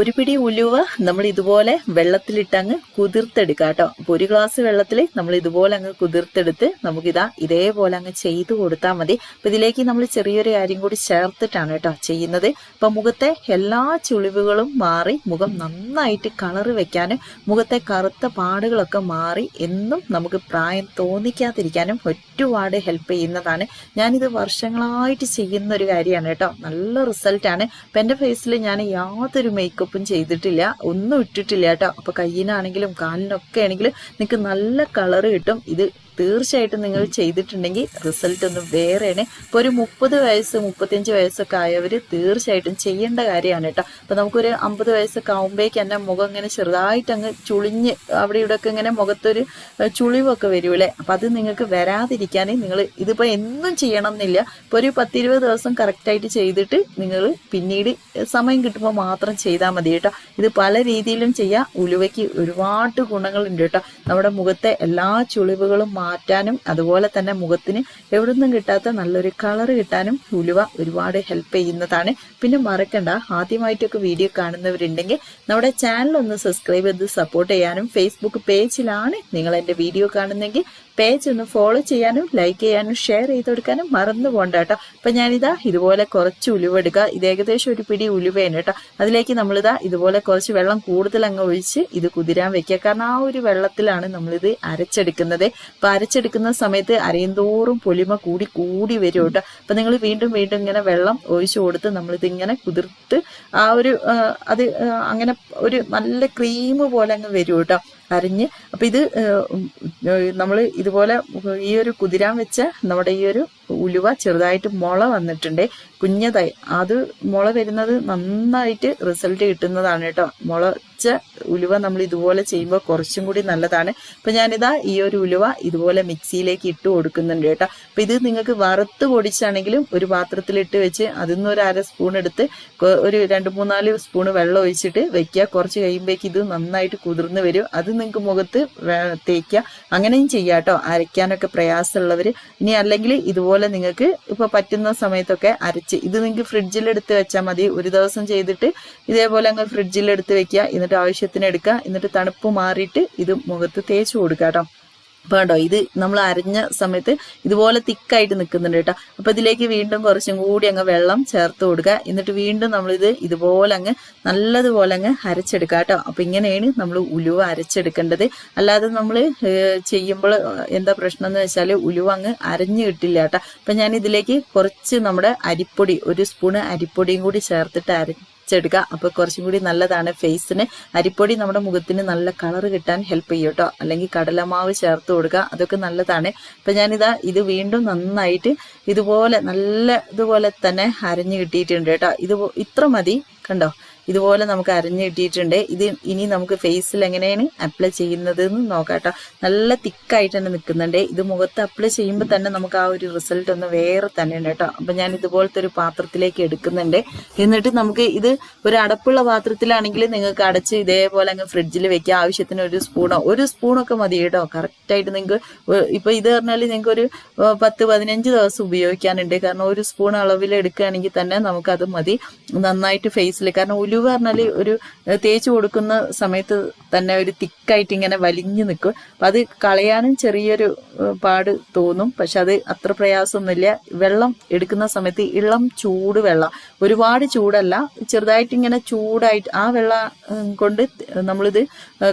ഒരു പിടി ഉലുവ നമ്മൾ ഇതുപോലെ വെള്ളത്തിലിട്ട് അങ്ങ് കുതിർത്തെടുക്കുക കേട്ടോ. അപ്പൊ ഒരു ഗ്ലാസ് വെള്ളത്തിൽ നമ്മൾ ഇതുപോലെ അങ്ങ് കുതിർത്തെടുത്ത് നമുക്കിതാ ഇതേപോലെ അങ്ങ് ചെയ്തു കൊടുത്താൽ മതി. അപ്പൊ ഇതിലേക്ക് നമ്മൾ ചെറിയൊരു കാര്യം കൂടി ചേർത്തിട്ടാണ് കേട്ടോ ചെയ്യുന്നത്. അപ്പൊ മുഖത്തെ എല്ലാ ചുളിവുകളും മാറി മുഖം നന്നായിട്ട് കളറ് വെക്കാനും മുഖത്തെ കറുത്ത പാടുകളൊക്കെ മാറി എന്നും നമുക്ക് പ്രായം തോന്നിക്കാതിരിക്കാനും ഒരുപാട് ഹെൽപ്പ് ചെയ്യുന്നതാണ്. ഞാനിത് വർഷങ്ങളായിട്ട് ചെയ്യുന്ന ഒരു കാര്യമാണ് കേട്ടോ. നല്ല റിസൾട്ടാണ് അപ്പം എന്റെ ഫേസിൽ ഞാൻ യാതൊരു മേക്കപ്പും ചെയ്തിട്ടില്ല. ഒന്നും ഇട്ടിട്ടില്ല കേട്ടോ. അപ്പോൾ കയ്യിനാണെങ്കിലും കാലിനൊക്കെ ആണെങ്കിലും നിങ്ങൾക്ക് നല്ല കളർ കിട്ടും. ഇത് തീർച്ചയായിട്ടും നിങ്ങൾ ചെയ്തിട്ടുണ്ടെങ്കിൽ റിസൾട്ട് ഒന്നും വേറെയാണ്. ഇപ്പോൾ ഒരു മുപ്പത് വയസ്സ് മുപ്പത്തഞ്ച് വയസ്സൊക്കെ ആയവർ തീർച്ചയായിട്ടും ചെയ്യേണ്ട കാര്യമാണ് കേട്ടോ. അപ്പോൾ നമുക്കൊരു അമ്പത് വയസ്സൊക്കെ ആകുമ്പോഴേക്ക് എന്റെ മുഖം ഇങ്ങനെ ചെറുതായിട്ട് അങ്ങ് ചുളിഞ്ഞ് അവിടെ ഇവിടെയൊക്കെ ഇങ്ങനെ മുഖത്തൊരു ചുളിവൊക്കെ വരുമല്ലേ അപ്പോൾ അത് നിങ്ങൾക്ക് വരാതിരിക്കാൻ നിങ്ങൾ ഇതിപ്പോൾ എന്നും ചെയ്യണം എന്നില്ല ഇപ്പോൾ ഒരു പത്തിരുപത് ദിവസം കറക്റ്റായിട്ട് ചെയ്തിട്ട് നിങ്ങൾ പിന്നീട് സമയം കിട്ടുമ്പോൾ മാത്രം ചെയ്താൽ മതി കേട്ടോ. ഇത് പല രീതിയിലും ചെയ്യാം. ഉലുവയ്ക്ക് ഒരുപാട് ഗുണങ്ങളുണ്ട് കേട്ടോ. നമ്മുടെ മുഖത്തെ എല്ലാ ചുളിവുകളും മാറ്റാനും അതുപോലെ തന്നെ മുഖത്തിന് എവിടുന്നും കിട്ടാത്ത നല്ലൊരു കളർ കിട്ടാനും ഉലുവ ഒരുപാട് ഹെൽപ്പ് ചെയ്യുന്നതാണ്. പിന്നെ മറക്കണ്ട ആദ്യമായിട്ടൊക്കെ വീഡിയോ കാണുന്നവരുണ്ടെങ്കിൽ നമ്മുടെ ചാനൽ ഒന്ന് സബ്സ്ക്രൈബ് ചെയ്ത് സപ്പോർട്ട് ചെയ്യാനും ഫേസ്ബുക്ക് പേജിലാണ് നിങ്ങൾ എന്റെ വീഡിയോ കാണുന്നെങ്കിൽ പേജ് ഒന്ന് ഫോളോ ചെയ്യാനും ലൈക്ക് ചെയ്യാനും ഷെയർ ചെയ്ത് കൊടുക്കാനും മറന്നു പോകണ്ട കേട്ടോ. അപ്പൊ ഞാനിതാ ഇതുപോലെ കുറച്ച് ഉലുവ എടുക്കുക ഇത് ഏകദേശം ഒരു പിടി ഉലുവയാണ് കേട്ടോ. അതിലേക്ക് നമ്മളിതാ ഇതുപോലെ കുറച്ച് വെള്ളം കൂടുതൽ അങ്ങ് ഒഴിച്ച് ഇത് കുതിരാൻ വെക്കുക. കാരണം ആ ഒരു വെള്ളത്തിലാണ് നമ്മളിത് അരച്ചെടുക്കുന്നത്. അപ്പൊ അരച്ചെടുക്കുന്ന സമയത്ത് അരയന്തോറും പൊലിമ കൂടി കൂടി വരും കേട്ടോ. അപ്പൊ നിങ്ങൾ വീണ്ടും വീണ്ടും ഇങ്ങനെ വെള്ളം ഒഴിച്ചു കൊടുത്ത് നമ്മളിത് ഇങ്ങനെ കുതിർത്ത് ആ ഒരു അത് അങ്ങനെ ഒരു നല്ല ക്രീം പോലെ അങ്ങ് വരും കേട്ടോ. അരിഞ്ഞ്. അപ്പൊ ഇത് നമ്മൾ ഇതുപോലെ ഈ ഒരു കുതിരാൻ വെച്ച നമ്മുടെ ഈ ഒരു ഉലുവ ചെറുതായിട്ട് മുള വന്നിട്ടുണ്ട്. കുഞ്ഞതായി അത് മുള വരുന്നത് നന്നായിട്ട് റിസൾട്ട് കിട്ടുന്നതാണ് കേട്ടോ. മുളച്ച ഉലുവ നമ്മൾ ഇതുപോലെ ചെയ്യുമ്പോൾ കുറച്ചും കൂടി നല്ലതാണ്. അപ്പൊ ഞാനിതാ ഈ ഒരു ഉലുവ ഇതുപോലെ മിക്സിയിലേക്ക് ഇട്ട് കൊടുക്കുന്നുണ്ട് കേട്ടോ. അപ്പൊ ഇത് നിങ്ങൾക്ക് വറുത്ത് പൊടിച്ചാണെങ്കിലും ഒരു പാത്രത്തിലിട്ട് വെച്ച് അതിൽ നിന്ന് ഒരു അര സ്പൂൺ എടുത്ത് ഒരു രണ്ട് മൂന്നാൽ സ്പൂൺ വെള്ളം ഒഴിച്ചിട്ട് വെക്കുക. കുറച്ച് കഴിയുമ്പോഴേക്ക് ഇത് നന്നായിട്ട് കുതിർന്ന് വരും. അത് നിങ്ങൾക്ക് മുഖത്ത് തേക്കുക. അങ്ങനെയും ചെയ്യാം കേട്ടോ. അരയ്ക്കാനൊക്കെ പ്രയാസമുള്ളവർ ഇനി അല്ലെങ്കിൽ ഇതുപോലെ നിങ്ങൾക്ക് ഇപ്പോൾ പറ്റുന്ന സമയത്തൊക്കെ അരച്ച്. ഇത് നിങ്ങൾക്ക് ഫ്രിഡ്ജിൽ എടുത്ത് വെച്ചാൽ മതി. ഒരു ദിവസം ചെയ്തിട്ട് ഇതേപോലെ അങ്ങ് ഫ്രിഡ്ജിൽ എടുത്ത് വെക്കുക. എന്നിട്ട് ആവശ്യത്തിന് എടുക്കുക. എന്നിട്ട് തണുപ്പ് മാറിയിട്ട് ഇത് മുഖത്ത് തേച്ച് കൊടുക്കുക കേട്ടോ. കണ്ടോ ഇത് നമ്മൾ അരഞ്ഞ സമയത്ത് ഇതുപോലെ തിക്കായിട്ട് നിൽക്കുന്നുണ്ട് കേട്ടോ. അപ്പൊ ഇതിലേക്ക് വീണ്ടും കുറച്ചും കൂടി അങ്ങ് വെള്ളം ചേർത്ത് കൊടുക്കുക. എന്നിട്ട് വീണ്ടും നമ്മളിത് ഇതുപോലെ അങ്ങ് നല്ലതുപോലെ അങ്ങ് അരച്ചെടുക്കുക കേട്ടോ. അപ്പൊ ഇങ്ങനെയാണ് നമ്മൾ ഉലുവ അരച്ചെടുക്കേണ്ടത്. അല്ലാതെ നമ്മൾ ചെയ്യുമ്പോൾ എന്താ പ്രശ്നം എന്ന് വെച്ചാൽ ഉലുവ അങ്ങ് അരഞ്ഞു കിട്ടില്ല കേട്ടോ. അപ്പൊ ഞാൻ ഇതിലേക്ക് കുറച്ച് നമ്മുടെ അരിപ്പൊടി ഒരു സ്പൂണ് അരിപ്പൊടിയും കൂടി ചേർത്തിട്ട് അര ച്ചെടുക്കുക അപ്പോൾ കുറച്ചും കൂടി നല്ലതാണ് ഫേസിന്. അരിപ്പൊടി നമ്മുടെ മുഖത്തിന് നല്ല കളർ കിട്ടാൻ ഹെൽപ്പ് ചെയ്യും കേട്ടോ അല്ലെങ്കിൽ കടലമാവ് ചേർത്ത് കൊടുക്കുക. അതൊക്കെ നല്ലതാണ്. അപ്പം ഞാനിതാ ഇത് വീണ്ടും നന്നായിട്ട് ഇതുപോലെ നല്ല ഇതുപോലെ തന്നെ അരഞ്ഞു കിട്ടിയിട്ടുണ്ട് കേട്ടോ ഇത് ഇത്ര മതി. കണ്ടോ? ഇതുപോലെ നമുക്ക് അരഞ്ഞു കിട്ടിയിട്ടുണ്ട്. ഇത് ഇനി നമുക്ക് ഫേസിൽ എങ്ങനെയാണ് അപ്ലൈ ചെയ്യുന്നത് എന്ന് നോക്കാം കേട്ടോ. നല്ല തിക്കായിട്ട് തന്നെ നിൽക്കുന്നുണ്ട്. ഇത് മുഖത്ത് അപ്ലൈ ചെയ്യുമ്പോൾ തന്നെ നമുക്ക് ആ ഒരു റിസൾട്ട് ഒന്ന് വേറെ തന്നെ ഉണ്ട് കേട്ടോ. അപ്പം ഞാൻ ഇതുപോലത്തെ ഒരു പാത്രത്തിലേക്ക് എടുക്കുന്നുണ്ട്. എന്നിട്ട് നമുക്ക് ഇത് ഒരു അടപ്പുള്ള പാത്രത്തിലാണെങ്കിൽ നിങ്ങൾക്ക് അടച്ച് ഇതേപോലെ അങ്ങ് ഫ്രിഡ്ജിൽ വെക്കുക ആവശ്യത്തിന് ഒരു സ്പൂണോ ഒരു സ്പൂണൊക്കെ മതി കേട്ടോ. കറക്റ്റായിട്ട് നിങ്ങൾക്ക് ഇപ്പോൾ ഇത് പറഞ്ഞാൽ നിങ്ങൾക്ക് ഒരു പത്ത് പതിനഞ്ച് ദിവസം ഉപയോഗിക്കാനുണ്ട്. കാരണം ഒരു സ്പൂൺ അളവിൽ എടുക്കുകയാണെങ്കിൽ തന്നെ നമുക്കത് മതി. നന്നായിട്ട് ഫേസിൽ കാരണം ഉലുവ പറഞ്ഞാൽ ഒരു തേച്ച് കൊടുക്കുന്ന സമയത്ത് തന്നെ ഒരു തിക്കായിട്ട് ഇങ്ങനെ വലിഞ്ഞു നിൽക്കും അപ്പം അത് കളയാനും ചെറിയൊരു പാട് തോന്നും. പക്ഷെ അത് അത്ര പ്രയാസമൊന്നുമില്ല വെള്ളം എടുക്കുന്ന സമയത്ത് ഇളം ചൂട് വെള്ളം. ഒരുപാട് ചൂടല്ല. ചെറുതായിട്ട് ഇങ്ങനെ ചൂടായിട്ട് ആ വെള്ളം കൊണ്ട് നമ്മളിത്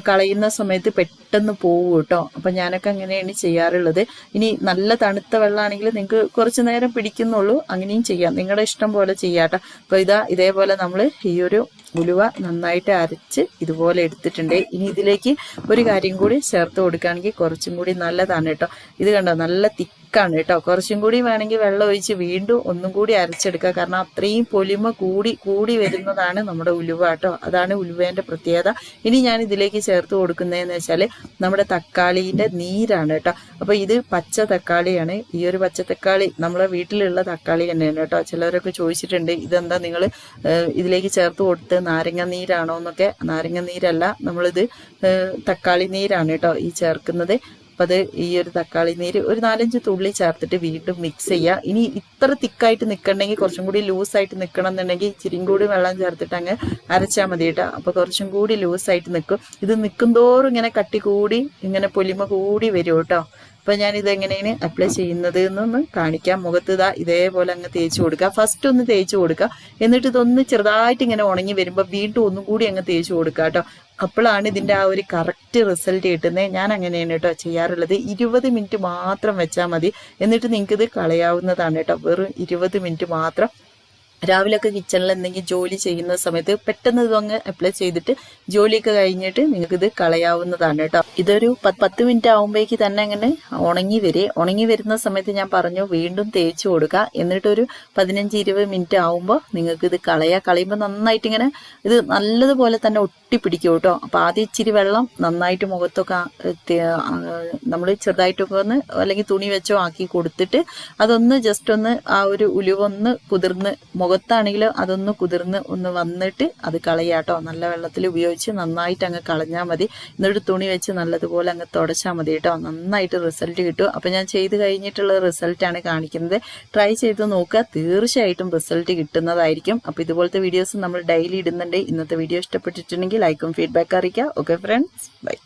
കളയുന്ന സമയത്ത് പെട്ടെന്ന് പോകും കേട്ടോ. അപ്പം ഞാനൊക്കെ അങ്ങനെയാണ് ചെയ്യാറുള്ളത്. ഇനി നല്ല തണുത്ത വെള്ളമാണെങ്കിൽ നിങ്ങൾക്ക് കുറച്ച് നേരം പിടിക്കുന്നുള്ളൂ. അങ്ങനെയും ചെയ്യാം. നിങ്ങളുടെ ഇഷ്ടം പോലെ ചെയ്യാട്ടോ അപ്പോൾ ഇതാ ഇതേപോലെ നമ്മൾ ഈ ഒരു ഉലുവ നന്നായിട്ട് അരച്ച് ഇതുപോലെ എടുത്തിട്ടുണ്ട്. ഇനി ഇതിലേക്ക് ഒരു കാര്യം കൂടി ചേർത്ത് കൊടുക്കുകയാണെങ്കിൽ കുറച്ചും കൂടി നല്ലതാണ് കേട്ടോ. ഇത് കണ്ടോ? നല്ല തിക്കാണ് കേട്ടോ. കുറച്ചും കൂടി വേണമെങ്കിൽ വെള്ളം ഒഴിച്ച് വീണ്ടും ഒന്നും കൂടി അരച്ചെടുക്കുക. കാരണം അത്രയും പൊലിമ കൂടി കൂടി വരുന്നതാണ് നമ്മുടെ ഉലുവ കേട്ടോ. അതാണ് ഉലുവേന്റെ പ്രത്യേകത. ഇനി ഞാൻ ഇതിലേക്ക് ചേർത്ത് കൊടുക്കുന്നതെന്ന് വെച്ചാൽ നമ്മുടെ തക്കാളീന്റെ നീരാണ് കേട്ടോ. അപ്പോൾ ഇത് പച്ച തക്കാളിയാണ്. ഈ ഒരു പച്ച തക്കാളി നമ്മളെ വീട്ടിലുള്ള തക്കാളി തന്നെയാണ് കേട്ടോ. ചിലവരൊക്കെ ചോദിച്ചിട്ടുണ്ട് ഇതെന്താ നിങ്ങൾ ഇതിലേക്ക് ചേർത്ത് കൊടുത്ത് നാരങ്ങ നീരാണോ എന്നൊക്കെ. നാരങ്ങ നീരല്ല നമ്മളിത് തക്കാളി നീരാണ് കേട്ടോ ഈ ചേർക്കുന്നത്. അപ്പം അത് ഈ ഒരു തക്കാളി നീര് ഒരു നാലഞ്ച് തുള്ളി ചേർത്തിട്ട് വീണ്ടും മിക്സ് ചെയ്യുക ഇനി ഇത്ര തിക്കായിട്ട് നിൽക്കണമെങ്കിൽ കുറച്ചും കൂടി ലൂസായിട്ട് നിൽക്കണം എന്നുണ്ടെങ്കിൽ ഇച്ചിരിയും കൂടി വെള്ളം ചേർത്തിട്ട് അങ്ങ് അരച്ചാൽ മതി കേട്ടോ. അപ്പോൾ കുറച്ചും കൂടി ലൂസായിട്ട് നിൽക്കും ഇത് നിൽക്കുന്തോറും ഇങ്ങനെ കട്ടി കൂടി ഇങ്ങനെ പൊലിമ കൂടി വരും കേട്ടോ. അപ്പോൾ ഞാൻ ഇതെങ്ങനെയാണ് അപ്ലൈ ചെയ്യുന്നത് എന്നൊന്ന് കാണിക്കാം. മുഖത്ത് ഇതാ ഇതേപോലെ അങ്ങ് തേച്ച് കൊടുക്കുക. ഫസ്റ്റ് ഒന്ന് തേച്ച് കൊടുക്കുക. എന്നിട്ട് ഇതൊന്ന് ചെറുതായിട്ട് ഇങ്ങനെ ഉണങ്ങി വരുമ്പോൾ വീണ്ടും ഒന്നും കൂടി അങ്ങ് തേച്ച് കൊടുക്കുക കേട്ടോ. അപ്പോഴാണ് ഇതിന്റെ ആ ഒരു കറക്റ്റ് റിസൾട്ട് കിട്ടുന്നത്. ഞാൻ അങ്ങനെയാണ് കേട്ടോ ചെയ്യാറുള്ളത്. ഇരുപത് മിനിറ്റ് മാത്രം വെച്ചാൽ മതി. എന്നിട്ട് നിങ്ങൾക്കിത് കളയാവുന്നതാണ് കേട്ടോ. വെറും ഇരുപത് മിനിറ്റ് മാത്രം രാവിലെയൊക്കെ കിച്ചണിൽ എന്തെങ്കിലും ജോലി ചെയ്യുന്ന സമയത്ത് പെട്ടെന്ന് ഇത് അങ്ങ് അപ്ലൈ ചെയ്തിട്ട് ജോലിയൊക്കെ കഴിഞ്ഞിട്ട് നിങ്ങൾക്ക് ഇത് കളയാവുന്നതാണ് കേട്ടോ. ഇതൊരു പത്ത് മിനിറ്റ് ആകുമ്പോഴേക്ക് തന്നെ അങ്ങനെ ഉണങ്ങി വരെ ഉണങ്ങി വരുന്ന സമയത്ത് ഞാൻ പറഞ്ഞു വീണ്ടും തേച്ച് കൊടുക്കുക എന്നിട്ടൊരു പതിനഞ്ച് ഇരുപത് മിനിറ്റ് ആകുമ്പോൾ നിങ്ങൾക്ക് ഇത് കളയുക കളയുമ്പോൾ നന്നായിട്ട് ഇങ്ങനെ ഇത് നല്ലതുപോലെ തന്നെ ഒട്ടി ഒട്ടിപ്പിടിക്കും കേട്ടോ. അപ്പോൾ ആദ്യം ഇച്ചിരി വെള്ളം നന്നായിട്ട് മുഖത്തൊക്കെ നമ്മൾ ചെറുതായിട്ടൊക്കെ ഒന്ന് അല്ലെങ്കിൽ തുണി വെച്ചോ ആക്കി കൊടുത്തിട്ട് അതൊന്ന് ജസ്റ്റ് ഒന്ന് ആ ഒരു ഉലുവൊന്ന് കുതിർന്ന് മുഖത്താണെങ്കിൽ അതൊന്ന് കുതിർന്ന് ഒന്ന് വന്നിട്ട് അത് കളയാട്ടോ. നല്ല വെള്ളത്തിൽ ഉപയോഗിച്ച് നന്നായിട്ട് അങ്ങ് കളഞ്ഞാൽ മതി. എന്നിട്ട് തുണി വെച്ച് നല്ലതുപോലെ അങ്ങ് തുടച്ചാൽ മതി കേട്ടോ. നന്നായിട്ട് റിസൾട്ട് കിട്ടും. അപ്പം ഞാൻ ചെയ്ത് കഴിഞ്ഞിട്ടുള്ള റിസൾട്ടാണ് കാണിക്കുന്നത്. ട്രൈ ചെയ്ത് നോക്കുക. തീർച്ചയായിട്ടും റിസൾട്ട് കിട്ടുന്നതായിരിക്കും. അപ്പോൾ ഇതുപോലത്തെ വീഡിയോസ് നമ്മൾ ഡെയിലി ഇടുന്നുണ്ട്. ഇന്നത്തെ വീഡിയോ ഇഷ്ടപ്പെട്ടിട്ടുണ്ടെങ്കിൽ ലൈക്കും ഫീഡ്ബാക്ക് അറിയിക്കുക. Okay friends bye